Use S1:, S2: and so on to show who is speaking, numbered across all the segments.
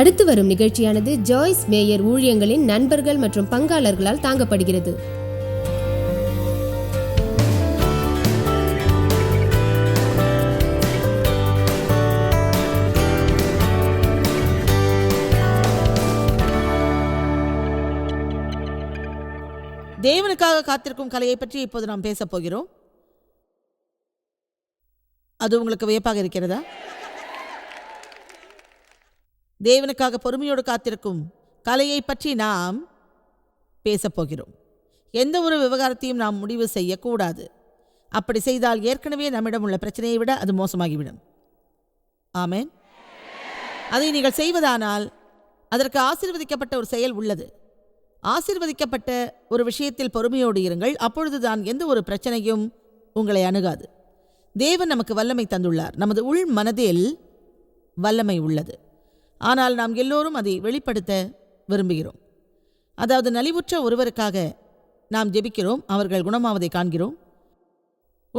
S1: அடுத்து வரும் நிகழ்ச்சியானது ஜாய்ஸ் மேயர் ஊழியங்களின் நண்பர்கள் மற்றும் பங்காளர்களால் தாங்கப்படுகிறது தேவனுக்காக காத்திருக்கும் கலையை பற்றி இப்போது நாம் பேசப் போகிறோம் அது உங்களுக்கு வியப்பாக இருக்கிறதா தேவனுக்காக பொறுமையோடு காத்திருக்கும் கலையை பற்றி நாம் பேசப்போகிறோம் எந்த ஒரு விவகாரத்தையும் நாம் முடிவு செய்யக்கூடாது அப்படி செய்தால் ஏற்கனவே நம்மிடம் உள்ள பிரச்சனையை விட அது மோசமாகிவிடும் ஆமேன் அதை நீங்கள் செய்வதானால் அதற்கு ஆசிர்வதிக்கப்பட்ட ஒரு செயல் உள்ளது ஆசிர்வதிக்கப்பட்ட ஒரு விஷயத்தில் பொறுமையோடு இருங்கள் அப்பொழுது தான் எந்த ஒரு பிரச்சனையும் உங்களை அணுகாது தேவன் நமக்கு வல்லமை தந்துள்ளார் நமது உள் மனதில் வல்லமை உள்ளது ஆனால் நாம் எல்லோரும் அதை வெளிப்படுத்த விரும்புகிறோம் அதாவது நலிவுற்ற ஒருவருக்காக நாம் ஜெபிக்கிறோம் அவர்கள் குணமாவதை காண்கிறோம்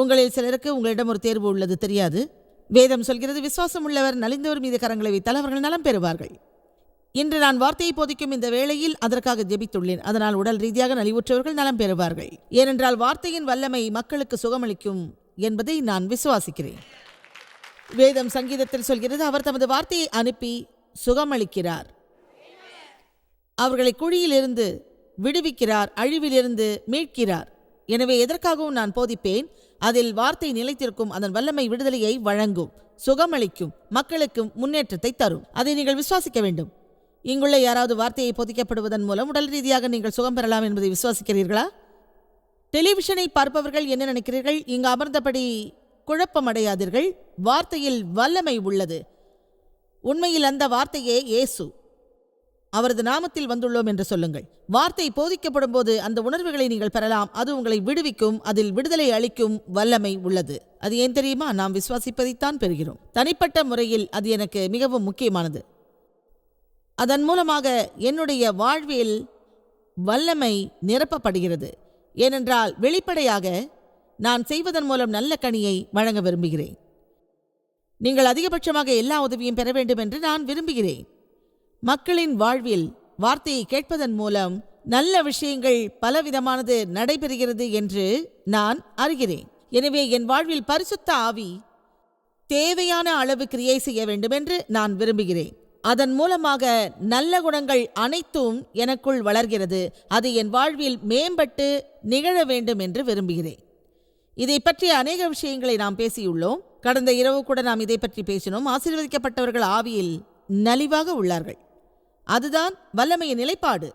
S1: உங்களில் சிலருக்கு உங்களிடம் ஒரு தேர்வு உள்ளது தெரியாது வேதம் சொல்கிறது விசுவாசம் உள்ளவர் நலிந்தவர் மீது கரங்களை வைத்தால் அவர்கள் நலம் பெறுவார்கள் இன்று நான் வார்த்தையை போதிக்கும் இந்த வேளையில் அதற்காக ஜெபித்துள்ளேன் அதனால் உடல் ரீதியாக நலிவுற்றவர்கள் நலம் பெறுவார்கள் ஏனென்றால் வார்த்தையின் வல்லமை மக்களுக்கு சுகமளிக்கும் என்பதை நான் விசுவாசிக்கிறேன் வேதம் சங்கீதத்தில் சொல்கிறது அவர் தமது வார்த்தையை அனுப்பி சுகமளிக்கிறார் அவர்களை குழியிலிருந்து விடுவிக்கிறார் அழிவிலிருந்து மீட்கிறார் எனவே எதற்காகவும் நான் போதிப்பேன் அதில் வார்த்தை நிலைத்திருக்கும் அதன் வல்லமை விடுதலையை வழங்கும் சுகமளிக்கும் மக்களுக்கு முன்னேற்றத்தை தரும் அதை நீங்கள் விசுவாசிக்க வேண்டும் இங்குள்ள யாராவது வார்த்தையை போதிக்கப்படுவதன் மூலம் உடல் ரீதியாக நீங்கள் சுகம் பெறலாம் என்பதை விசுவாசிக்கிறீர்களா டெலிவிஷனை பார்ப்பவர்கள் என்ன நினைக்கிறீர்கள் இங்கு அமர்ந்தபடி குழப்பமடையாதீர்கள் வார்த்தையில் வல்லமை உள்ளது உண்மையில் அந்த வார்த்தையே இயேசு அவரது நாமத்தில் வந்துள்ளோம் என்று சொல்லுங்கள் வார்த்தை போதிக்கப்படும் போது அந்த உணர்வுகளை நீங்கள் பெறலாம் அது உங்களை விடுவிக்கும் அதில் விடுதலை அளிக்கும் வல்லமை உள்ளது அது ஏன் தெரியுமா நாம் விசுவாசிப்பதைத்தான் பெறுகிறோம் தனிப்பட்ட முறையில் அது எனக்கு மிகவும் முக்கியமானது அதன் மூலமாக என்னுடைய வாழ்வில் வல்லமை நிரப்பப்படுகிறது ஏனென்றால் வெளிப்படையாக நான் செய்வதன் மூலம் நல்ல கனியை வழங்க விரும்புகிறேன் நீங்கள் அதிகபட்சமாக எல்லா உதவியும் பெற வேண்டும் என்று நான் விரும்புகிறேன் மக்களின் வாழ்வில் வார்த்தையை கேட்பதன் மூலம் நல்ல விஷயங்கள் பலவிதமானது நடைபெறுகிறது என்று நான் அறிகிறேன் எனவே என் வாழ்வில் பரிசுத்த ஆவி தேவையான அளவு கிரியை செய்ய வேண்டும் என்று நான் விரும்புகிறேன் அதன் மூலமாக நல்ல குணங்கள் அனைத்தும் எனக்குள் வளர்கிறது அது என் வாழ்வில் மேம்பட்டு நிகழ வேண்டும் என்று விரும்புகிறேன் இதை பற்றிய அநேக விஷயங்களை நாம் பேசியுள்ளோம் கடந்த இரவு கூட நாம் இதை பற்றி பேசினோம் ஆசீர்வதிக்கப்பட்டவர்கள் ஆவியில் நலிவாக உள்ளார்கள் அதுதான் வல்லமையின் நிலைப்பாடு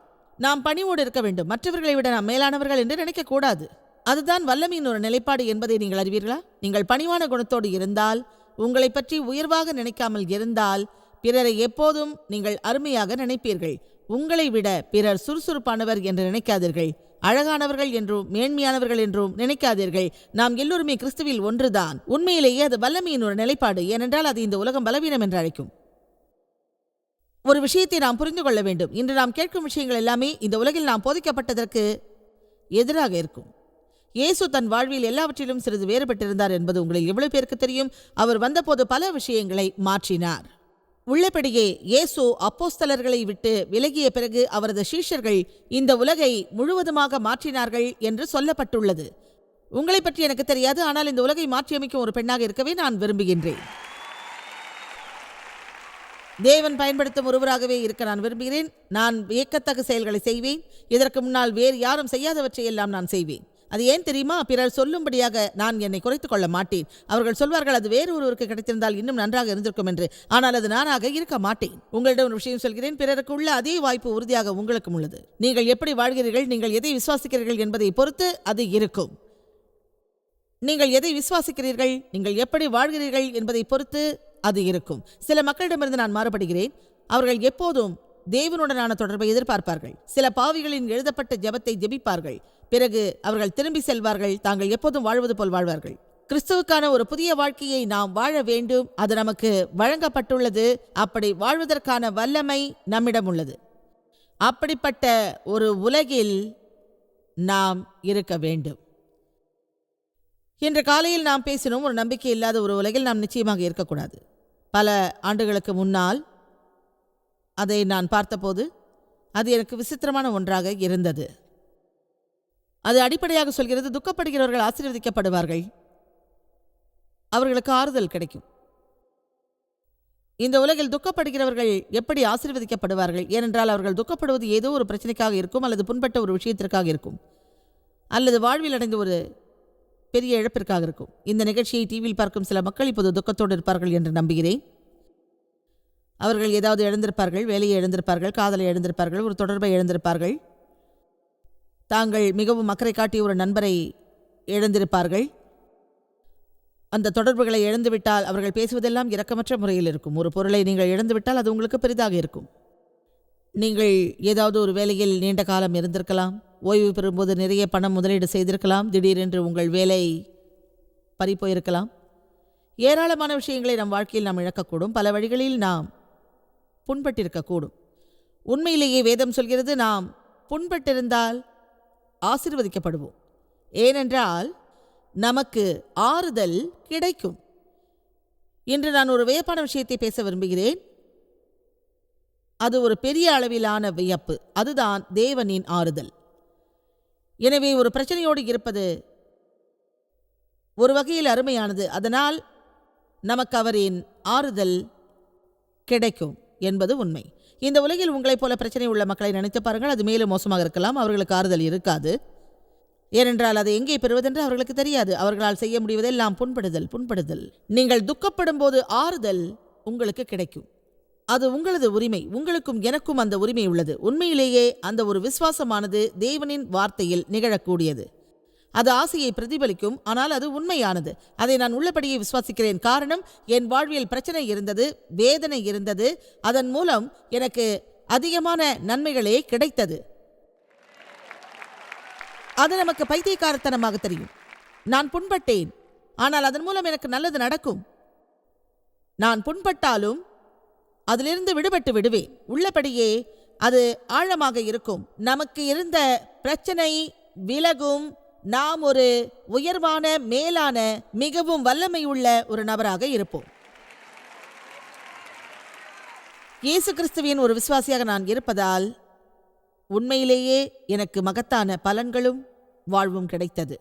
S1: நாம் பணிவோடு இருக்க வேண்டும் மற்றவர்களை விட நாம் மேலானவர்கள் என்று நினைக்கக்கூடாது அதுதான் வல்லமையின் ஒரு நிலைப்பாடு என்பதை நீங்கள் அறிவீர்களா நீங்கள் பணிவான குணத்தோடு இருந்தால் உங்களை பற்றி உயர்வாக நினைக்காமல் இருந்தால் பிறரை எப்போதும் நீங்கள் அருமையாக நினைப்பீர்கள் உங்களை விட பிறர் சுறுசுறுப்பானவர் என்று நினைக்காதீர்கள் அழகானவர்கள் என்றும் மேன்மையானவர்கள் என்றும் நினைக்காதீர்கள் நாம் எல்லோருமே கிறிஸ்துவில் ஒன்றுதான் உண்மையிலேயே அது வல்லமையின் ஒரு நிலைப்பாடு ஏனென்றால் அது இந்த உலகம் பலவீனம் என்று அழைக்கும் ஒரு விஷயத்தை நாம் புரிந்து கொள்ள வேண்டும் இன்று நாம் கேட்கும் விஷயங்கள் எல்லாமே இந்த உலகில் நாம் போதிக்கப்பட்டதற்கு எதிராக இருக்கும் இயேசு தன் வாழ்வில் எல்லாவற்றிலும் சிறிது வேறுபட்டிருந்தார் என்பது உங்களில் எவ்வளவு பேருக்கு தெரியும் அவர் வந்தபோது பல விஷயங்களை மாற்றினார் உள்ளபடியே இயேசு அப்போஸ்தலர்களை விட்டு விலகிய பிறகு அவரது சீஷர்கள் இந்த உலகை முழுவதுமாக மாற்றினார்கள் என்று சொல்லப்பட்டுள்ளது உங்களை பற்றி எனக்கு தெரியாது ஆனால் இந்த உலகை மாற்றியமைக்கும் ஒரு பெண்ணாக இருக்கவே நான் விரும்புகின்றேன் தேவன் பயன்படுத்தும் ஒருவராகவே இருக்க நான் விரும்புகிறேன் நான் வியக்கத்தக்க செயல்களை செய்வேன் இதற்கு முன்னால் வேறு யாரும் செய்யாதவற்றை எல்லாம் நான் செய்வேன் அது ஏன் தெரியுமா பிறர் சொல்லும்படியாக நான் என்னை குறைத்துக் கொள்ள மாட்டேன் அவர்கள் சொல்வார்கள் அது வேறு ஒருவருக்கு கிடைத்திருந்தால் இன்னும் நன்றாக இருந்திருக்கும் என்று ஆனால் அது நானாக இருக்க மாட்டேன் உங்களிடம் ஒரு விஷயம் சொல்கிறேன் பிறருக்கு உள்ள அதே வாய்ப்பு உறுதியாக உங்களுக்கும் உள்ளது நீங்கள் எப்படி வாழ்கிறீர்கள் நீங்கள் எதை விசுவாசிக்கிறீர்கள் என்பதை பொறுத்து அது இருக்கும் நீங்கள் எதை விசுவாசிக்கிறீர்கள் நீங்கள் எப்படி வாழ்கிறீர்கள் என்பதை பொறுத்து அது இருக்கும் சில மக்களிடமிருந்து நான் மாறுபடுகிறேன் அவர்கள் எப்போதும் தேவனுடனான தொடர்பை எதிர்பார்ப்பார்கள் சில பாவிகளின் எழுதப்பட்ட ஜபத்தை ஜெபிப்பார்கள் பிறகு அவர்கள் திரும்பி செல்வார்கள் தாங்கள் எப்போதும் வாழ்வது போல் வாழ்வார்கள் கிறிஸ்துவுக்கான ஒரு புதிய வாழ்க்கையை நாம் வாழ வேண்டும் அது நமக்கு வழங்கப்பட்டுள்ளது அப்படி வாழ்வதற்கான வல்லமை நம்மிடம் உள்ளது அப்படிப்பட்ட ஒரு உலகில் நாம் இருக்க வேண்டும் இன்று காலையில் நாம் பேசினோம் ஒரு நம்பிக்கை இல்லாத ஒரு உலகில் நாம் நிச்சயமாக இருக்கக்கூடாது பல ஆண்டுகளுக்கு முன்னால் அதை நான் பார்த்தபோது அது எனக்கு விசித்திரமான ஒன்றாக இருந்தது அது அடிப்படையாக சொல்கிறது துக்கப்படுகிறவர்கள் ஆசீர்வதிக்கப்படுவார்கள் அவர்களுக்கு ஆறுதல் கிடைக்கும் இந்த உலகில் துக்கப்படுகிறவர்கள் எப்படி ஆசீர்வதிக்கப்படுவார்கள் ஏனென்றால் அவர்கள் துக்கப்படுவது ஏதோ ஒரு பிரச்சனைக்காக இருக்கும் அல்லது புண்பட்ட ஒரு விஷயத்திற்காக இருக்கும் அல்லது வாழ்வில் அடைந்த ஒரு பெரிய இழப்பிற்காக இருக்கும் இந்த நிகழ்ச்சியை டிவியில் பார்க்கும் சில மக்கள் இப்போது துக்கத்தோடு இருப்பார்கள் என்று நம்புகிறேன் அவர்கள் ஏதாவது எழுந்திருப்பார்கள் வேலையை எழுந்திருப்பார்கள் காதலை எழுந்திருப்பார்கள் ஒரு தொடர்பை எழுந்திருப்பார்கள் தாங்கள் மிகவும் அக்கறை காட்டிய ஒரு நண்பரை இழந்திருப்பார்கள் அந்த தொடர்புகளை இழந்துவிட்டால் அவர்கள் பேசுவதெல்லாம் இரக்கமற்ற முறையில் இருக்கும் ஒரு பொருளை நீங்கள் இழந்துவிட்டால் அது உங்களுக்கு பெரிதாக இருக்கும் நீங்கள் ஏதாவது ஒரு வேலையில் நீண்ட காலம் இருந்திருக்கலாம் ஓய்வு பெறும்போது நிறைய பணம் முதலீடு செய்திருக்கலாம் திடீரென்று உங்கள் வேலை பறிப்போயிருக்கலாம் ஏராளமான விஷயங்களை நம் வாழ்க்கையில் நாம் இழக்கக்கூடும் பல வழிகளில் நாம் புண்பட்டிருக்கக்கூடும் உண்மையிலேயே வேதம் சொல்கிறது நாம் புண்பட்டிருந்தால் ஆசிர்வதிக்கப்படுவோம் ஏனென்றால் நமக்கு ஆறுதல் கிடைக்கும் இன்று நான் ஒரு வியப்பான விஷயத்தை பேச விரும்புகிறேன் அது ஒரு பெரிய அளவிலான வியப்பு அதுதான் தேவனின் ஆறுதல் எனவே ஒரு பிரச்சனையோடு இருப்பது ஒரு வகையில் அருமையானது அதனால் நமக்கு அவரின் ஆறுதல் கிடைக்கும் என்பது உண்மை இந்த உலகில் உங்களைப் போல பிரச்சனை உள்ள மக்களை நினைத்து பாருங்கள் அது மேலும் மோசமாக இருக்கலாம் அவர்களுக்கு ஆறுதல் இருக்காது ஏனென்றால் அதை எங்கே பெறுவதென்று அவர்களுக்கு தெரியாது அவர்களால் செய்ய முடிவதெல்லாம் புண்படுதல் புண்படுதல் நீங்கள் துக்கப்படும் போது ஆறுதல் உங்களுக்கு கிடைக்கும் அது உங்களது உரிமை உங்களுக்கும் எனக்கும் அந்த உரிமை உள்ளது உண்மையிலேயே அந்த ஒரு விசுவாசமானது தேவனின் வார்த்தையில் நிகழக்கூடியது அது ஆசையை பிரதிபலிக்கும் ஆனால் அது உண்மையானது அதை நான் உள்ளபடியே விசுவாசிக்கிறேன் காரணம் என் வாழ்வியல் பிரச்சனை இருந்தது வேதனை இருந்தது அதன் மூலம் எனக்கு அதிகமான நன்மைகளே கிடைத்தது அது நமக்கு பைத்தியக்காரத்தனமாக தெரியும் நான் புண்பட்டேன் ஆனால் அதன் மூலம் எனக்கு நல்லது நடக்கும் நான் புண்பட்டாலும் அதிலிருந்து விடுபட்டு விடுவேன் உள்ளபடியே அது ஆழமாக இருக்கும் நமக்கு இருந்த பிரச்சனை விலகும் நாம் ஒரு உயர்வான மேலான மிகவும் வல்லமை உள்ள ஒரு நபராக இருப்போம் இயேசு கிறிஸ்துவின் ஒரு விசுவாசியாக நான் இருப்பதால் உண்மையிலேயே எனக்கு மகத்தான பலன்களும் வாழ்வும் கிடைத்தது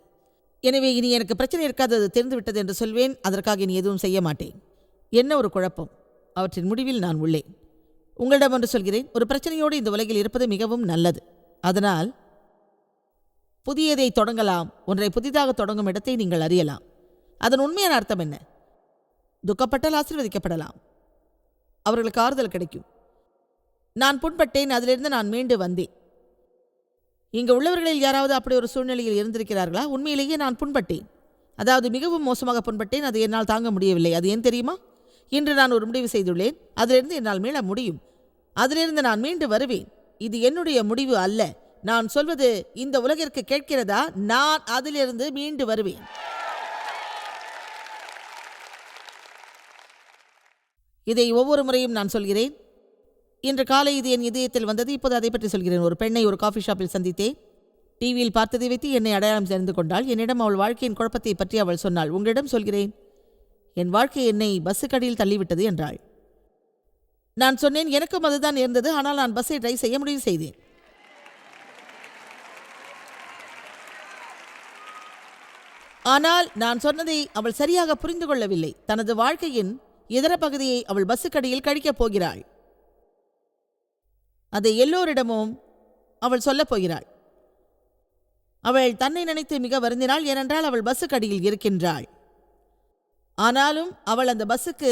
S1: எனவே இனி எனக்கு பிரச்சனை இருக்காது அது தெரிந்துவிட்டது என்று சொல்வேன் அதற்காக இனி எதுவும் செய்ய மாட்டேன் என்ன ஒரு குழப்பம் அவற்றின் முடிவில் நான் உள்ளேன் உங்களிடம் ஒன்று சொல்கிறேன் ஒரு பிரச்சனையோடு இந்த உலகில் இருப்பது மிகவும் நல்லது அதனால் புதியதை தொடங்கலாம் ஒன்றை புதிதாக தொடங்கும் இடத்தை நீங்கள் அறியலாம் அதன் உண்மையான அர்த்தம் என்ன துக்கப்பட்டால் ஆசீர்வதிக்கப்படலாம் அவர்களுக்கு ஆறுதல் கிடைக்கும் நான் புண்பட்டேன் அதிலிருந்து நான் மீண்டு வந்தேன் இங்கே உள்ளவர்களில் யாராவது அப்படி ஒரு சூழ்நிலையில் இருந்திருக்கிறார்களா உண்மையிலேயே நான் புண்பட்டேன் அதாவது மிகவும் மோசமாக புண்பட்டேன் அது என்னால் தாங்க முடியவில்லை அது ஏன் தெரியுமா இன்று நான் ஒரு முடிவு செய்துள்ளேன் அதிலிருந்து என்னால் மீள முடியும் அதிலிருந்து நான் மீண்டு வருவேன் இது என்னுடைய முடிவு அல்ல நான் சொல்வது இந்த உலகிற்கு கேட்கிறதா நான் அதிலிருந்து மீண்டு வருவேன் இதை ஒவ்வொரு முறையும் நான் சொல்கிறேன் இன்று காலை இது என் இதயத்தில் வந்தது இப்போது அதை பற்றி சொல்கிறேன் ஒரு பெண்ணை ஒரு காஃபி ஷாப்பில் சந்தித்தேன் டிவியில் பார்த்ததை வைத்து என்னை அடையாளம் சேர்ந்து கொண்டாள் என்னிடம் அவள் வாழ்க்கையின் குழப்பத்தை பற்றி அவள் சொன்னாள் உங்களிடம் சொல்கிறேன் என் வாழ்க்கை என்னை கடையில் தள்ளிவிட்டது என்றாள் நான் சொன்னேன் எனக்கும் அதுதான் இருந்தது ஆனால் நான் பஸ்ஸை ட்ரை செய்ய முடிவு செய்தேன் ஆனால் நான் சொன்னதை அவள் சரியாக புரிந்து கொள்ளவில்லை தனது வாழ்க்கையின் இதர பகுதியை அவள் பஸ்ஸுக்கடியில் கழிக்கப் போகிறாள் அதை எல்லோரிடமும் அவள் சொல்லப் போகிறாள் அவள் தன்னை நினைத்து மிக வருந்தினாள் ஏனென்றால் அவள் பஸ்ஸுக்கடியில் இருக்கின்றாள் ஆனாலும் அவள் அந்த பஸ்ஸுக்கு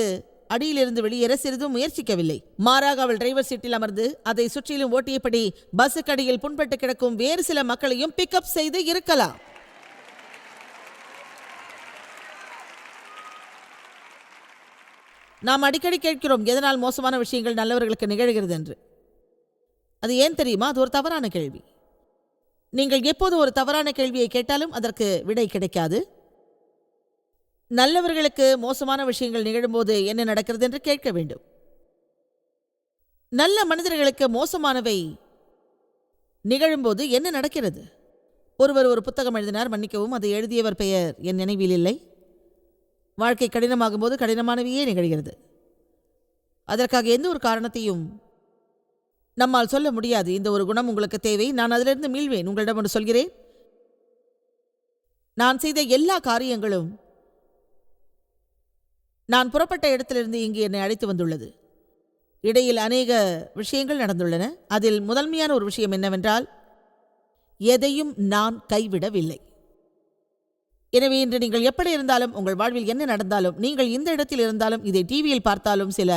S1: அடியிலிருந்து வெளியேற சிறிதும் முயற்சிக்கவில்லை மாறாக அவள் டிரைவர் சீட்டில் அமர்ந்து அதை சுற்றிலும் ஓட்டியபடி பஸ்ஸுக்கடியில் புண்பட்டு கிடக்கும் வேறு சில மக்களையும் பிக்கப் செய்து இருக்கலாம் நாம் அடிக்கடி கேட்கிறோம் எதனால் மோசமான விஷயங்கள் நல்லவர்களுக்கு நிகழ்கிறது என்று அது ஏன் தெரியுமா அது ஒரு தவறான கேள்வி நீங்கள் எப்போது ஒரு தவறான கேள்வியை கேட்டாலும் அதற்கு விடை கிடைக்காது நல்லவர்களுக்கு மோசமான விஷயங்கள் நிகழும்போது என்ன நடக்கிறது என்று கேட்க வேண்டும் நல்ல மனிதர்களுக்கு மோசமானவை நிகழும்போது என்ன நடக்கிறது ஒருவர் ஒரு புத்தகம் எழுதினார் மன்னிக்கவும் அது எழுதியவர் பெயர் என் நினைவில் இல்லை வாழ்க்கை கடினமாகும் போது கடினமானவையே நிகழ்கிறது அதற்காக எந்த ஒரு காரணத்தையும் நம்மால் சொல்ல முடியாது இந்த ஒரு குணம் உங்களுக்கு தேவை நான் அதிலிருந்து மீள்வேன் உங்களிடம் ஒன்று சொல்கிறேன் நான் செய்த எல்லா காரியங்களும் நான் புறப்பட்ட இடத்திலிருந்து இங்கு என்னை அழைத்து வந்துள்ளது இடையில் அநேக விஷயங்கள் நடந்துள்ளன அதில் முதன்மையான ஒரு விஷயம் என்னவென்றால் எதையும் நான் கைவிடவில்லை எனவே இன்று நீங்கள் எப்படி இருந்தாலும் உங்கள் வாழ்வில் என்ன நடந்தாலும் நீங்கள் இந்த இடத்தில் இருந்தாலும் இதை டிவியில் பார்த்தாலும் சில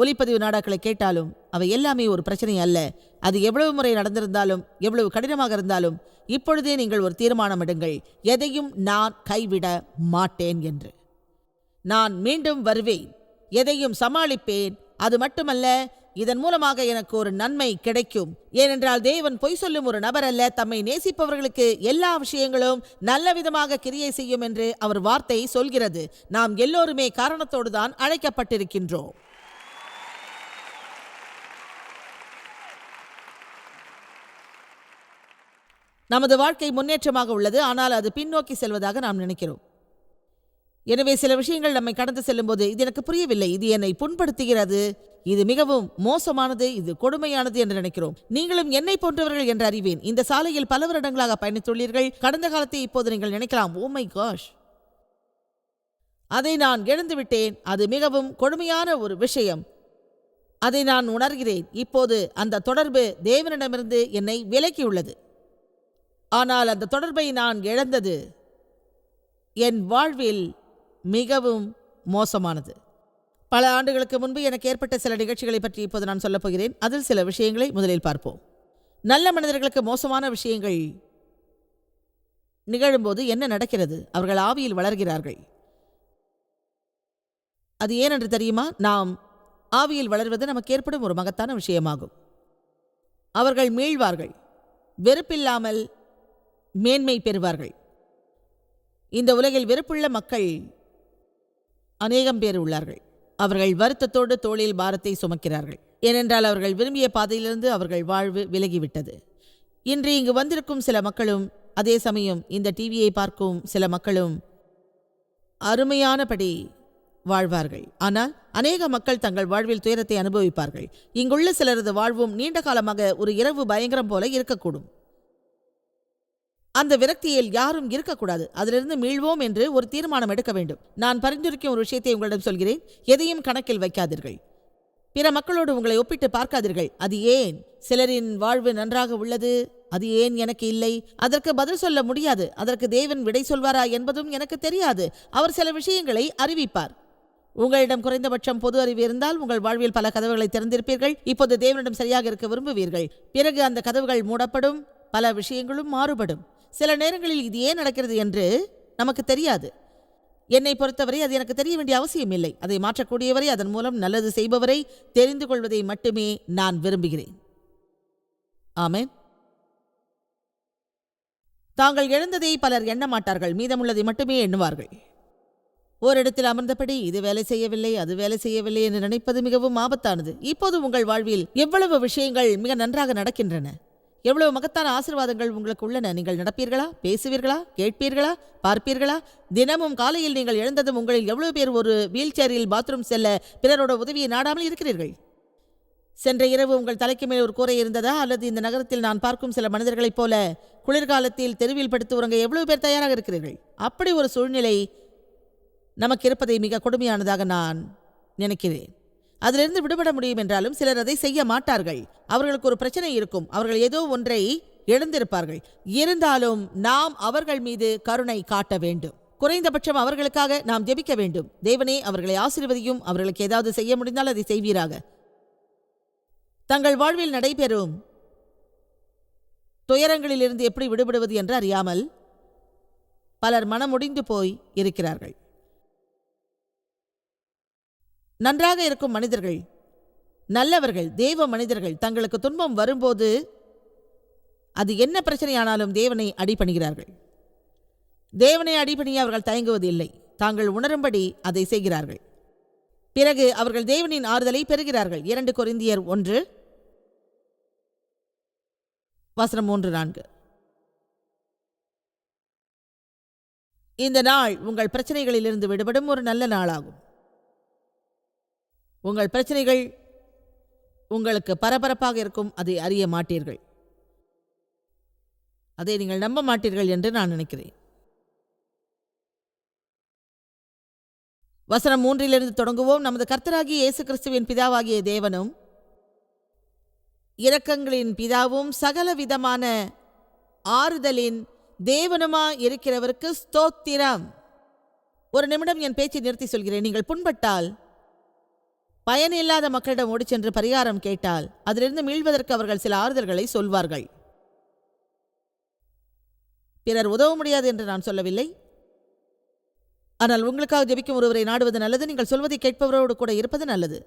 S1: ஒலிப்பதிவு நாடாக்களை கேட்டாலும் அவை எல்லாமே ஒரு பிரச்சனை அல்ல அது எவ்வளவு முறை நடந்திருந்தாலும் எவ்வளவு கடினமாக இருந்தாலும் இப்பொழுதே நீங்கள் ஒரு தீர்மானம் எடுங்கள் எதையும் நான் கைவிட மாட்டேன் என்று நான் மீண்டும் வருவேன் எதையும் சமாளிப்பேன் அது மட்டுமல்ல இதன் மூலமாக எனக்கு ஒரு நன்மை கிடைக்கும் ஏனென்றால் தேவன் பொய் சொல்லும் ஒரு நபர் அல்ல தம்மை நேசிப்பவர்களுக்கு எல்லா விஷயங்களும் நல்ல விதமாக கிரியை செய்யும் என்று அவர் வார்த்தை சொல்கிறது நாம் எல்லோருமே காரணத்தோடு தான் அழைக்கப்பட்டிருக்கின்றோம் நமது வாழ்க்கை முன்னேற்றமாக உள்ளது ஆனால் அது பின்னோக்கி செல்வதாக நாம் நினைக்கிறோம் எனவே சில விஷயங்கள் நம்மை கடந்து செல்லும்போது இது எனக்கு புரியவில்லை இது என்னை புண்படுத்துகிறது இது மிகவும் மோசமானது இது கொடுமையானது என்று நினைக்கிறோம் நீங்களும் என்னை போன்றவர்கள் என்று அறிவேன் இந்த சாலையில் பல வருடங்களாக பயணித்துள்ளீர்கள் கடந்த காலத்தை இப்போது நீங்கள் நினைக்கலாம் ஓ மை காஷ் அதை நான் எழுந்துவிட்டேன் அது மிகவும் கொடுமையான ஒரு விஷயம் அதை நான் உணர்கிறேன் இப்போது அந்த தொடர்பு தேவனிடமிருந்து என்னை விலக்கியுள்ளது ஆனால் அந்த தொடர்பை நான் இழந்தது என் வாழ்வில் மிகவும் மோசமானது பல ஆண்டுகளுக்கு முன்பு எனக்கு ஏற்பட்ட சில நிகழ்ச்சிகளை பற்றி இப்போது நான் சொல்லப் போகிறேன் அதில் சில விஷயங்களை முதலில் பார்ப்போம் நல்ல மனிதர்களுக்கு மோசமான விஷயங்கள் நிகழும்போது என்ன நடக்கிறது அவர்கள் ஆவியில் வளர்கிறார்கள் அது ஏனென்று தெரியுமா நாம் ஆவியில் வளர்வது நமக்கு ஏற்படும் ஒரு மகத்தான விஷயமாகும் அவர்கள் மீழ்வார்கள் வெறுப்பில்லாமல் மேன்மை பெறுவார்கள் இந்த உலகில் வெறுப்புள்ள மக்கள் அநேகம் பேர் உள்ளார்கள் அவர்கள் வருத்தத்தோடு தோளில் பாரத்தை சுமக்கிறார்கள் ஏனென்றால் அவர்கள் விரும்பிய பாதையிலிருந்து அவர்கள் வாழ்வு விலகிவிட்டது இன்று இங்கு வந்திருக்கும் சில மக்களும் அதே சமயம் இந்த டிவியை பார்க்கும் சில மக்களும் அருமையானபடி வாழ்வார்கள் ஆனால் அநேக மக்கள் தங்கள் வாழ்வில் துயரத்தை அனுபவிப்பார்கள் இங்குள்ள சிலரது வாழ்வும் நீண்ட காலமாக ஒரு இரவு பயங்கரம் போல இருக்கக்கூடும் அந்த விரக்தியில் யாரும் இருக்கக்கூடாது அதிலிருந்து மீள்வோம் என்று ஒரு தீர்மானம் எடுக்க வேண்டும் நான் பரிந்துரைக்கும் ஒரு விஷயத்தை உங்களிடம் சொல்கிறேன் எதையும் கணக்கில் வைக்காதீர்கள் பிற மக்களோடு உங்களை ஒப்பிட்டு பார்க்காதீர்கள் அது ஏன் சிலரின் வாழ்வு நன்றாக உள்ளது அது ஏன் எனக்கு இல்லை அதற்கு பதில் சொல்ல முடியாது அதற்கு தேவன் விடை சொல்வாரா என்பதும் எனக்கு தெரியாது அவர் சில விஷயங்களை அறிவிப்பார் உங்களிடம் குறைந்தபட்சம் பொது அறிவு இருந்தால் உங்கள் வாழ்வில் பல கதவுகளை திறந்திருப்பீர்கள் இப்போது தேவனிடம் சரியாக இருக்க விரும்புவீர்கள் பிறகு அந்த கதவுகள் மூடப்படும் பல விஷயங்களும் மாறுபடும் சில நேரங்களில் இது ஏன் நடக்கிறது என்று நமக்கு தெரியாது என்னை பொறுத்தவரை அது எனக்கு தெரிய வேண்டிய அவசியம் இல்லை அதை மாற்றக்கூடியவரை அதன் மூலம் நல்லது செய்பவரை தெரிந்து கொள்வதை மட்டுமே நான் விரும்புகிறேன் ஆமேன் தாங்கள் எழுந்ததை பலர் எண்ணமாட்டார்கள் மீதமுள்ளதை மட்டுமே எண்ணுவார்கள் ஓரிடத்தில் அமர்ந்தபடி இது வேலை செய்யவில்லை அது வேலை செய்யவில்லை என்று நினைப்பது மிகவும் ஆபத்தானது இப்போது உங்கள் வாழ்வில் எவ்வளவு விஷயங்கள் மிக நன்றாக நடக்கின்றன எவ்வளவு மகத்தான ஆசிர்வாதங்கள் உங்களுக்கு உள்ளன நீங்கள் நடப்பீர்களா பேசுவீர்களா கேட்பீர்களா பார்ப்பீர்களா தினமும் காலையில் நீங்கள் எழுந்ததும் உங்களில் எவ்வளவு பேர் ஒரு வீல் சேரில் பாத்ரூம் செல்ல பிறரோட உதவியை நாடாமல் இருக்கிறீர்கள் சென்ற இரவு உங்கள் தலைக்கு மேல் ஒரு கூரை இருந்ததா அல்லது இந்த நகரத்தில் நான் பார்க்கும் சில மனிதர்களைப் போல குளிர்காலத்தில் தெருவில் படுத்து உறங்க எவ்வளவு பேர் தயாராக இருக்கிறீர்கள் அப்படி ஒரு சூழ்நிலை நமக்கு இருப்பதை மிக கொடுமையானதாக நான் நினைக்கிறேன் அதிலிருந்து விடுபட முடியும் என்றாலும் சிலர் அதை செய்ய மாட்டார்கள் அவர்களுக்கு ஒரு பிரச்சனை இருக்கும் அவர்கள் ஏதோ ஒன்றை எழுந்திருப்பார்கள் இருந்தாலும் நாம் அவர்கள் மீது கருணை காட்ட வேண்டும் குறைந்தபட்சம் அவர்களுக்காக நாம் ஜெபிக்க வேண்டும் தேவனே அவர்களை ஆசிர்வதியும் அவர்களுக்கு ஏதாவது செய்ய முடிந்தால் அதை செய்வீராக தங்கள் வாழ்வில் நடைபெறும் துயரங்களிலிருந்து எப்படி விடுபடுவது என்று அறியாமல் பலர் மனமுடிந்து போய் இருக்கிறார்கள் நன்றாக இருக்கும் மனிதர்கள் நல்லவர்கள் தேவ மனிதர்கள் தங்களுக்கு துன்பம் வரும்போது அது என்ன பிரச்சனையானாலும் தேவனை அடிபணிகிறார்கள் தேவனை அடிபணிய அவர்கள் தயங்குவது இல்லை தாங்கள் உணரும்படி அதை செய்கிறார்கள் பிறகு அவர்கள் தேவனின் ஆறுதலை பெறுகிறார்கள் இரண்டு குறிந்தியர் ஒன்று வசனம் மூன்று நான்கு இந்த நாள் உங்கள் பிரச்சனைகளிலிருந்து விடுபடும் ஒரு நல்ல நாளாகும் உங்கள் பிரச்சனைகள் உங்களுக்கு பரபரப்பாக இருக்கும் அதை அறிய மாட்டீர்கள் அதை நீங்கள் நம்ப மாட்டீர்கள் என்று நான் நினைக்கிறேன் வசனம் மூன்றிலிருந்து தொடங்குவோம் நமது கர்த்தராகிய இயேசு கிறிஸ்துவின் பிதாவாகிய தேவனும் இரக்கங்களின் பிதாவும் சகல விதமான ஆறுதலின் தேவனுமா இருக்கிறவருக்கு ஸ்தோத்திரம் ஒரு நிமிடம் என் பேச்சை நிறுத்தி சொல்கிறேன் நீங்கள் புண்பட்டால் பயன் இல்லாத மக்களிடம் ஓடிச் சென்று பரிகாரம் கேட்டால் அதிலிருந்து மீள்வதற்கு அவர்கள் சில ஆறுதல்களை சொல்வார்கள் பிறர் உதவ முடியாது என்று நான் சொல்லவில்லை ஆனால் உங்களுக்காக ஜெபிக்கும் ஒருவரை நாடுவது நல்லது நீங்கள் சொல்வதை கேட்பவரோடு கூட இருப்பது நல்லது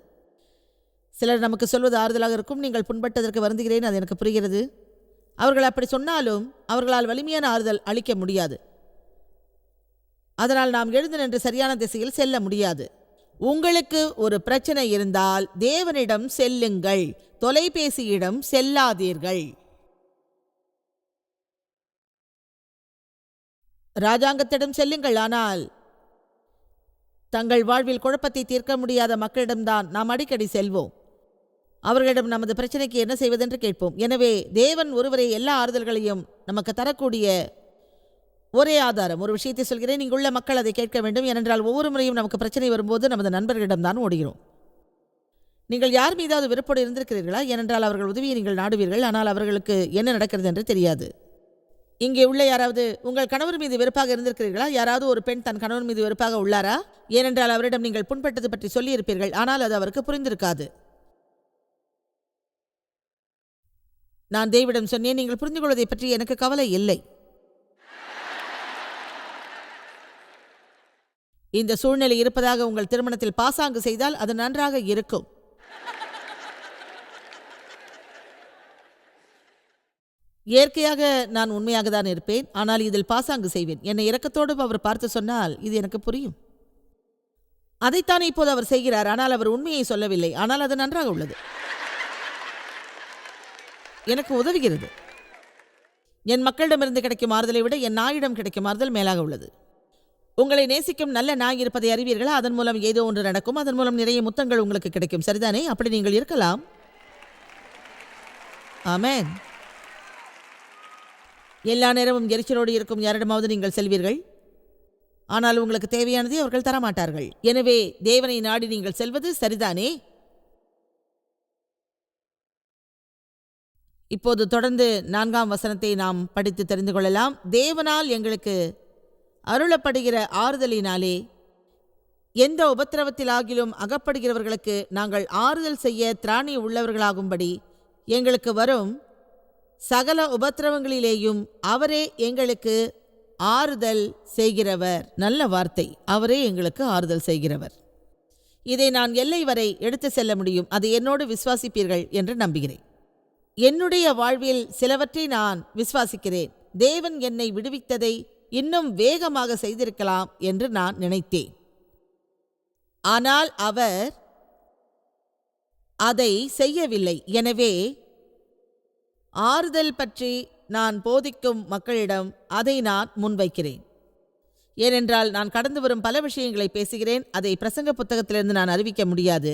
S1: சிலர் நமக்கு சொல்வது ஆறுதலாக இருக்கும் நீங்கள் புண்பட்டதற்கு வருந்துகிறேன் அது எனக்கு புரிகிறது அவர்கள் அப்படி சொன்னாலும் அவர்களால் வலிமையான ஆறுதல் அளிக்க முடியாது அதனால் நாம் எழுந்து நின்று சரியான திசையில் செல்ல முடியாது உங்களுக்கு ஒரு பிரச்சனை இருந்தால் தேவனிடம் செல்லுங்கள் தொலைபேசியிடம் செல்லாதீர்கள் ராஜாங்கத்திடம் செல்லுங்கள் ஆனால் தங்கள் வாழ்வில் குழப்பத்தை தீர்க்க முடியாத மக்களிடம்தான் நாம் அடிக்கடி செல்வோம் அவர்களிடம் நமது பிரச்சனைக்கு என்ன செய்வதென்று கேட்போம் எனவே தேவன் ஒருவரை எல்லா ஆறுதல்களையும் நமக்கு தரக்கூடிய ஒரே ஆதாரம் ஒரு விஷயத்தை சொல்கிறேன் இங்குள்ள மக்கள் அதை கேட்க வேண்டும் ஏனென்றால் ஒவ்வொரு முறையும் நமக்கு பிரச்சனை வரும்போது நமது நண்பர்களிடம் தான் ஓடுகிறோம் நீங்கள் யார் மீதாவது விருப்போடு இருந்திருக்கிறீர்களா ஏனென்றால் அவர்கள் உதவியை நீங்கள் நாடுவீர்கள் ஆனால் அவர்களுக்கு என்ன நடக்கிறது என்று தெரியாது இங்கே உள்ள யாராவது உங்கள் கணவர் மீது வெறுப்பாக இருந்திருக்கிறீர்களா யாராவது ஒரு பெண் தன் கணவர் மீது வெறுப்பாக உள்ளாரா ஏனென்றால் அவரிடம் நீங்கள் புண்பட்டது பற்றி சொல்லியிருப்பீர்கள் ஆனால் அது அவருக்கு புரிந்திருக்காது நான் தேவிடம் சொன்னேன் நீங்கள் புரிந்து கொள்வதை பற்றி எனக்கு கவலை இல்லை இந்த சூழ்நிலை இருப்பதாக உங்கள் திருமணத்தில் பாசாங்கு செய்தால் அது நன்றாக இருக்கும் இயற்கையாக நான் உண்மையாக தான் இருப்பேன் ஆனால் இதில் பாசாங்கு செய்வேன் என்னை இறக்கத்தோடு அவர் பார்த்து சொன்னால் இது எனக்கு புரியும் அதைத்தான் இப்போது அவர் செய்கிறார் ஆனால் அவர் உண்மையை சொல்லவில்லை ஆனால் அது நன்றாக உள்ளது எனக்கு உதவுகிறது என் மக்களிடமிருந்து கிடைக்கும் ஆறுதலை விட என் நாயிடம் கிடைக்கும் ஆறுதல் மேலாக உள்ளது உங்களை நேசிக்கும் நல்ல நாய் இருப்பதை அறிவீர்களா அதன் மூலம் ஏதோ ஒன்று நடக்கும் அதன் மூலம் நிறைய முத்தங்கள் உங்களுக்கு கிடைக்கும் சரிதானே அப்படி நீங்கள் இருக்கலாம் ஆமேன் எல்லா நேரமும் எரிச்சலோடு இருக்கும் யாரிடமாவது நீங்கள் செல்வீர்கள் ஆனால் உங்களுக்கு தேவையானதை அவர்கள் தரமாட்டார்கள் எனவே தேவனை நாடி நீங்கள் செல்வது சரிதானே இப்போது தொடர்ந்து நான்காம் வசனத்தை நாம் படித்து தெரிந்து கொள்ளலாம் தேவனால் எங்களுக்கு அருளப்படுகிற ஆறுதலினாலே எந்த உபத்திரவத்திலாகிலும் அகப்படுகிறவர்களுக்கு நாங்கள் ஆறுதல் செய்ய திராணி உள்ளவர்களாகும்படி எங்களுக்கு வரும் சகல உபத்திரவங்களிலேயும் அவரே எங்களுக்கு ஆறுதல் செய்கிறவர் நல்ல வார்த்தை அவரே எங்களுக்கு ஆறுதல் செய்கிறவர் இதை நான் எல்லை வரை எடுத்து செல்ல முடியும் அது என்னோடு விசுவாசிப்பீர்கள் என்று நம்புகிறேன் என்னுடைய வாழ்வில் சிலவற்றை நான் விசுவாசிக்கிறேன் தேவன் என்னை விடுவித்ததை இன்னும் வேகமாக செய்திருக்கலாம் என்று நான் நினைத்தேன் ஆனால் அவர் அதை செய்யவில்லை எனவே ஆறுதல் பற்றி நான் போதிக்கும் மக்களிடம் அதை நான் முன்வைக்கிறேன் ஏனென்றால் நான் கடந்து வரும் பல விஷயங்களை பேசுகிறேன் அதை பிரசங்க புத்தகத்திலிருந்து நான் அறிவிக்க முடியாது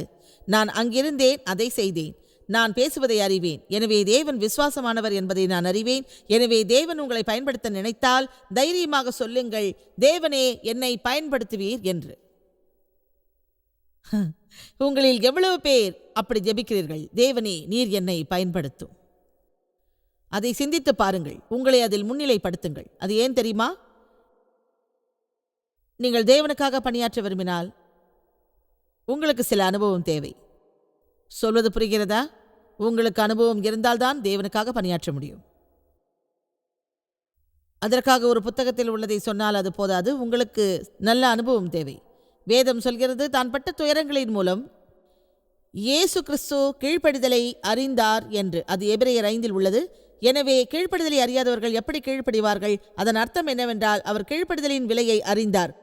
S1: நான் அங்கிருந்தேன் அதை செய்தேன் நான் பேசுவதை அறிவேன் எனவே தேவன் விசுவாசமானவர் என்பதை நான் அறிவேன் எனவே தேவன் உங்களை பயன்படுத்த நினைத்தால் தைரியமாக சொல்லுங்கள் தேவனே என்னை பயன்படுத்துவீர் என்று உங்களில் எவ்வளவு பேர் அப்படி ஜெபிக்கிறீர்கள் தேவனே நீர் என்னை பயன்படுத்தும் அதை சிந்தித்து பாருங்கள் உங்களை அதில் முன்னிலைப்படுத்துங்கள் அது ஏன் தெரியுமா நீங்கள் தேவனுக்காக பணியாற்ற விரும்பினால் உங்களுக்கு சில அனுபவம் தேவை சொல்வது புரிகிறதா உங்களுக்கு அனுபவம் இருந்தால்தான் தேவனுக்காக பணியாற்ற முடியும் அதற்காக ஒரு புத்தகத்தில் உள்ளதை சொன்னால் அது போதாது உங்களுக்கு நல்ல அனுபவம் தேவை வேதம் சொல்கிறது தான் பட்ட துயரங்களின் மூலம் இயேசு கிறிஸ்து கீழ்ப்படிதலை அறிந்தார் என்று அது எபிரேயர் ஐந்தில் உள்ளது எனவே கீழ்ப்படிதலை அறியாதவர்கள் எப்படி கீழ்ப்படிவார்கள் அதன் அர்த்தம் என்னவென்றால் அவர் கீழ்ப்படிதலின் விலையை அறிந்தார்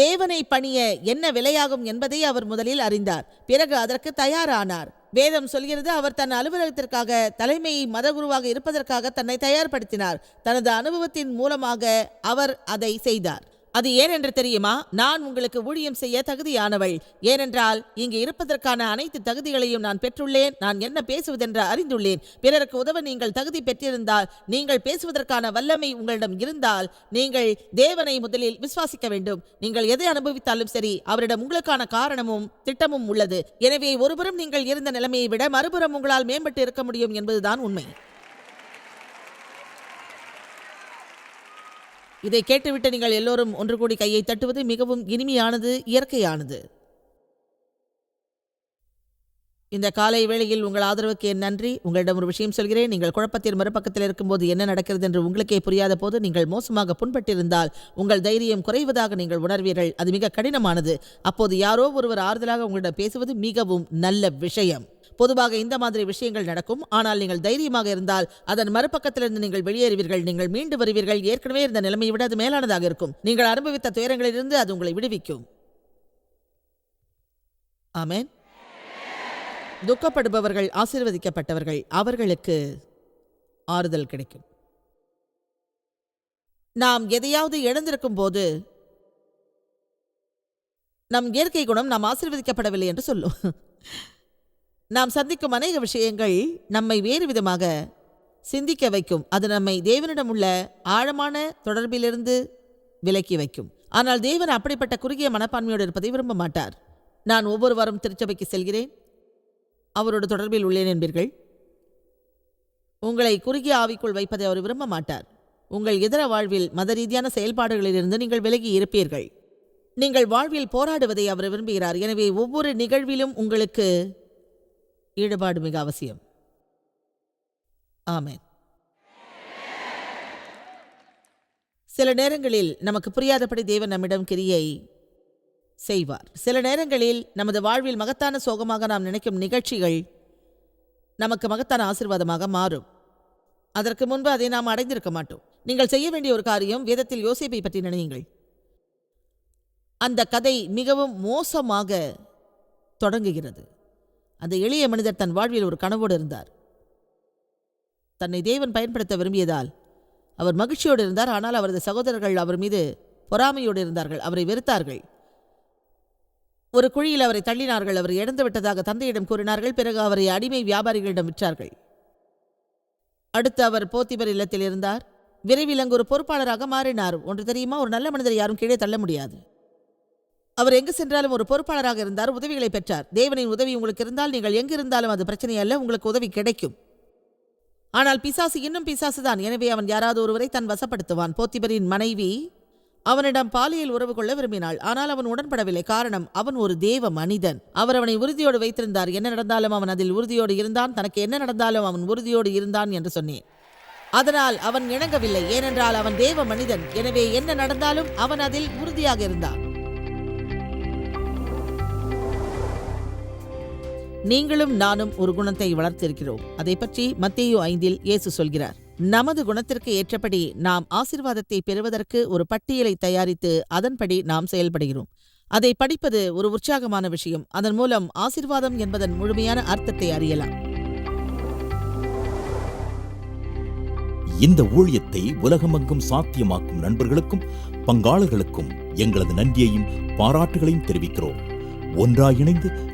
S1: தேவனை பணிய என்ன விலையாகும் என்பதை அவர் முதலில் அறிந்தார் பிறகு அதற்கு தயாரானார் வேதம் சொல்கிறது அவர் தன் அலுவலகத்திற்காக தலைமை மதகுருவாக இருப்பதற்காக தன்னை தயார்படுத்தினார் தனது அனுபவத்தின் மூலமாக அவர் அதை செய்தார் அது ஏனென்று தெரியுமா நான் உங்களுக்கு ஊழியம் செய்ய தகுதியானவள் ஏனென்றால் இங்கு இருப்பதற்கான அனைத்து தகுதிகளையும் நான் பெற்றுள்ளேன் நான் என்ன பேசுவதென்று அறிந்துள்ளேன் பிறருக்கு உதவ நீங்கள் தகுதி பெற்றிருந்தால் நீங்கள் பேசுவதற்கான வல்லமை உங்களிடம் இருந்தால் நீங்கள் தேவனை முதலில் விசுவாசிக்க வேண்டும் நீங்கள் எதை அனுபவித்தாலும் சரி அவரிடம் உங்களுக்கான காரணமும் திட்டமும் உள்ளது எனவே ஒருபுறம் நீங்கள் இருந்த நிலைமையை விட மறுபுறம் உங்களால் மேம்பட்டு இருக்க முடியும் என்பதுதான் உண்மை இதை கேட்டுவிட்டு நீங்கள் எல்லோரும் ஒன்று கூடி கையை தட்டுவது மிகவும் இனிமையானது இயற்கையானது இந்த காலை வேளையில் உங்கள் ஆதரவுக்கு என் நன்றி உங்களிடம் ஒரு விஷயம் சொல்கிறேன் நீங்கள் குழப்பத்தின் மறுபக்கத்தில் இருக்கும்போது என்ன நடக்கிறது என்று உங்களுக்கே புரியாத போது நீங்கள் மோசமாக புண்பட்டிருந்தால் உங்கள் தைரியம் குறைவதாக நீங்கள் உணர்வீர்கள் அது மிக கடினமானது அப்போது யாரோ ஒருவர் ஆறுதலாக உங்களிடம் பேசுவது மிகவும் நல்ல விஷயம் பொதுவாக இந்த மாதிரி விஷயங்கள் நடக்கும் ஆனால் நீங்கள் தைரியமாக இருந்தால் அதன் மறுபக்கத்திலிருந்து நீங்கள் வெளியேறுவீர்கள் நீங்கள் மீண்டு வருவீர்கள் ஏற்கனவே இருந்த நிலைமையை விட அது மேலானதாக இருக்கும் நீங்கள் அனுபவித்த துயரங்களிலிருந்து அது உங்களை விடுவிக்கும் ஆமேன் துக்கப்படுபவர்கள் ஆசிர்வதிக்கப்பட்டவர்கள் அவர்களுக்கு ஆறுதல் கிடைக்கும் நாம் எதையாவது இழந்திருக்கும் போது நம் இயற்கை குணம் நாம் ஆசீர்வதிக்கப்படவில்லை என்று சொல்லும் நாம் சந்திக்கும் அநேக விஷயங்கள் நம்மை வேறு விதமாக சிந்திக்க வைக்கும் அது நம்மை தேவனிடம் உள்ள ஆழமான தொடர்பிலிருந்து விலக்கி வைக்கும் ஆனால் தேவன் அப்படிப்பட்ட குறுகிய மனப்பான்மையோடு இருப்பதை விரும்ப மாட்டார் நான் ஒவ்வொரு வாரம் திருச்சபைக்கு செல்கிறேன் அவரோட தொடர்பில் உள்ளேன் என்பீர்கள் உங்களை குறுகிய ஆவிக்குள் வைப்பதை அவர் விரும்ப மாட்டார் உங்கள் இதர வாழ்வில் மத ரீதியான செயல்பாடுகளிலிருந்து நீங்கள் விலகி இருப்பீர்கள் நீங்கள் வாழ்வில் போராடுவதை அவர் விரும்புகிறார் எனவே ஒவ்வொரு நிகழ்விலும் உங்களுக்கு ஈடுபாடு மிக அவசியம் ஆமேன் சில நேரங்களில் நமக்கு புரியாதபடி தேவன் நம்மிடம் கிரியை செய்வார் சில நேரங்களில் நமது வாழ்வில் மகத்தான சோகமாக நாம் நினைக்கும் நிகழ்ச்சிகள் நமக்கு மகத்தான ஆசிர்வாதமாக மாறும் அதற்கு முன்பு அதை நாம் அடைந்திருக்க மாட்டோம் நீங்கள் செய்ய வேண்டிய ஒரு காரியம் வேதத்தில் யோசிப்பை பற்றி நினையுங்கள் அந்த கதை மிகவும் மோசமாக தொடங்குகிறது அந்த எளிய மனிதர் தன் வாழ்வில் ஒரு கனவோடு இருந்தார் தன்னை தேவன் பயன்படுத்த விரும்பியதால் அவர் மகிழ்ச்சியோடு இருந்தார் ஆனால் அவரது சகோதரர்கள் அவர் மீது பொறாமையோடு இருந்தார்கள் அவரை வெறுத்தார்கள் ஒரு குழியில் அவரை தள்ளினார்கள் அவர் இழந்து விட்டதாக தந்தையிடம் கூறினார்கள் பிறகு அவரை அடிமை வியாபாரிகளிடம் விற்றார்கள் அடுத்து அவர் போத்திபர் இல்லத்தில் இருந்தார் விரைவில் அங்கு ஒரு பொறுப்பாளராக மாறினார் ஒன்று தெரியுமா ஒரு நல்ல மனிதர் யாரும் கீழே தள்ள முடியாது அவர் எங்கு சென்றாலும் ஒரு பொறுப்பாளராக இருந்தார் உதவிகளை பெற்றார் தேவனின் உதவி உங்களுக்கு இருந்தால் நீங்கள் எங்கிருந்தாலும் அது பிரச்சனை அல்ல உங்களுக்கு உதவி கிடைக்கும் ஆனால் பிசாசு இன்னும் பிசாசுதான் எனவே அவன் யாராவது ஒருவரை தன் வசப்படுத்துவான் போத்திபரின் மனைவி அவனிடம் பாலியல் உறவு கொள்ள விரும்பினாள் ஆனால் அவன் உடன்படவில்லை காரணம் அவன் ஒரு தேவ மனிதன் அவர் அவனை உறுதியோடு வைத்திருந்தார் என்ன நடந்தாலும் அவன் அதில் உறுதியோடு இருந்தான் தனக்கு என்ன நடந்தாலும் அவன் உறுதியோடு இருந்தான் என்று சொன்னேன் அதனால் அவன் இணங்கவில்லை ஏனென்றால் அவன் தேவ மனிதன் எனவே என்ன நடந்தாலும் அவன் அதில் உறுதியாக இருந்தான் நீங்களும் நானும் ஒரு குணத்தை வளர்த்திருக்கிறோம் அதை பற்றி மத்தேயு ஐந்தில் இயேசு சொல்கிறார் நமது குணத்திற்கு ஏற்றபடி நாம் ஆசிர்வாதத்தை பெறுவதற்கு ஒரு பட்டியலை தயாரித்து அதன்படி நாம் செயல்படுகிறோம் அதை படிப்பது ஒரு உற்சாகமான விஷயம் அதன் மூலம் ஆசிர்வாதம் என்பதன் முழுமையான அர்த்தத்தை அறியலாம்
S2: இந்த ஊழியத்தை உலகமெங்கும் சாத்தியமாக்கும் நண்பர்களுக்கும் பங்காளர்களுக்கும் எங்களது நன்றியையும் பாராட்டுகளையும் தெரிவிக்கிறோம் ஒன்றாக இணைந்து